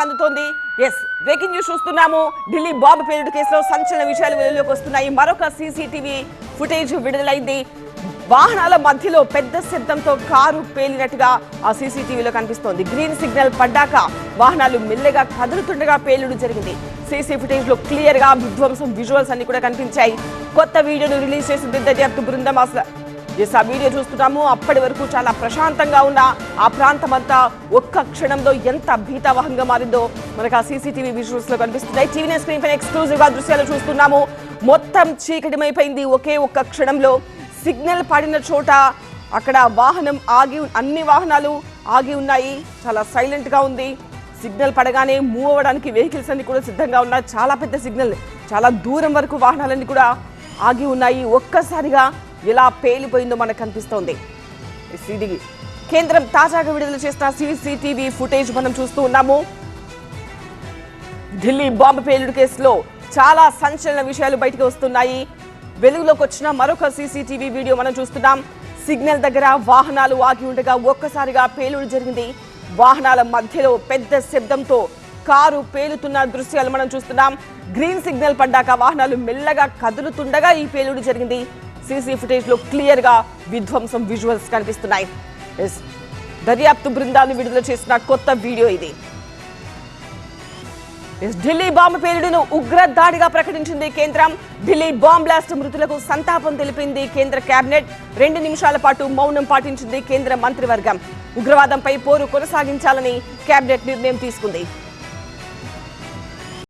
మనకు అందుతోంది. Yes breaking news చూస్తున్నాము. ఢిల్లీ బాంబు పేలుడు కేసులో సంచలన విషయాలు వెలుగులోకి వస్తున్నాయి. మరొక సీసీటీవీ ఫుటేజ్ విడుదలైంది. వాహనాల మధ్యలో పెద్ద శబ్దంతో కారు పేలినట్టుగా ఆ సీసీటీవీలో కనిపిస్తోంది. గ్రీన్ సిగ్నల్ పడ్డాక వాహనాలు మెల్లగా కదులుతుండగా పేలుడు జరిగింది. సీసీ ఫుటేజ్లో క్లియర్గా విధ్వంసం విజువల్స్ అన్ని కూడా కనిపించాయి. కొత్త వీడియోను రిలీజ్ చేసింది దర్యాప్తు బృందం అసలు. ఎస్ ఆ వీడియో చూస్తున్నాము. అప్పటి వరకు చాలా ప్రశాంతంగా ఉన్న ఆ ప్రాంతం అంతా ఒక్క క్షణంలో ఎంత భీతావహంగా మారిందో మనకు ఆ సీసీటీవీ విజువల్స్లో కనిపిస్తున్నాయి. టీవీ స్క్రీన్ పైన ఎక్స్క్లూజివ్గా దృశ్యాలు చూస్తున్నాము. మొత్తం చీకటిమైపోయింది ఒకే ఒక్క క్షణంలో. సిగ్నల్ పడిన చోట అక్కడ వాహనం ఆగి అన్ని వాహనాలు ఆగి ఉన్నాయి. చాలా సైలెంట్గా ఉంది. సిగ్నల్ పడగానే మూవ్ అవ్వడానికి వెహికల్స్ అన్ని కూడా సిద్ధంగా ఉన్నాయి. చాలా పెద్ద సిగ్నల్. చాలా దూరం వరకు వాహనాలన్నీ కూడా ఆగి ఉన్నాయి. ఒక్కసారిగా ఎలా పేలిపోయిందో మనకు కనిపిస్తోంది. కేంద్రం తాజాగా విడుదల చేసిన సీసీటీవీ ఫుటేజ్ మనం చూస్తూ ఉన్నాము. ఢిల్లీ బాంబు పేలుడు కేసులో చాలా సంచలన విషయాలు బయటకు వస్తున్నాయి. వెలుగులోకి వచ్చిన మరొక సీసీటీవీ వీడియో మనం చూస్తున్నాం. సిగ్నల్ దగ్గర వాహనాలు ఆగి ఉండగా ఒక్కసారిగా పేలుడు జరిగింది. వాహనాల మధ్యలో పెద్ద శబ్దంతో కారు పేలుతున్న దృశ్యాలు మనం చూస్తున్నాం. గ్రీన్ సిగ్నల్ పడ్డాక వాహనాలు మెల్లగా కదులుతుండగా ఈ పేలుడు జరిగింది. సీసీ ఫుటేజ్లో క్లియర్గా విధ్వంసం విజువల్స్ కనిపిస్తున్నాయి. ఎస్ దర్యాప్తు బృందాలు విడుదల చేసిన కొత్త వీడియో ఇది. ఎస్, ఢిల్లీ బాంబు పేలుడును ఉగ్ర దాడిగా ప్రకటించింది కేంద్రం. ఢిల్లీ బాంబ్ బ్లాస్ట్ మృతులకు సంతాపం తెలిపింది కేంద్ర కేబినెట్ రెండు నిమిషాల పాటు మౌనం పాటించింది కేంద్ర మంత్రివర్గం. ఉగ్రవాదంపై పోరు కొనసాగించాలని కేబినెట్ నిర్ణయం తీసుకుంది.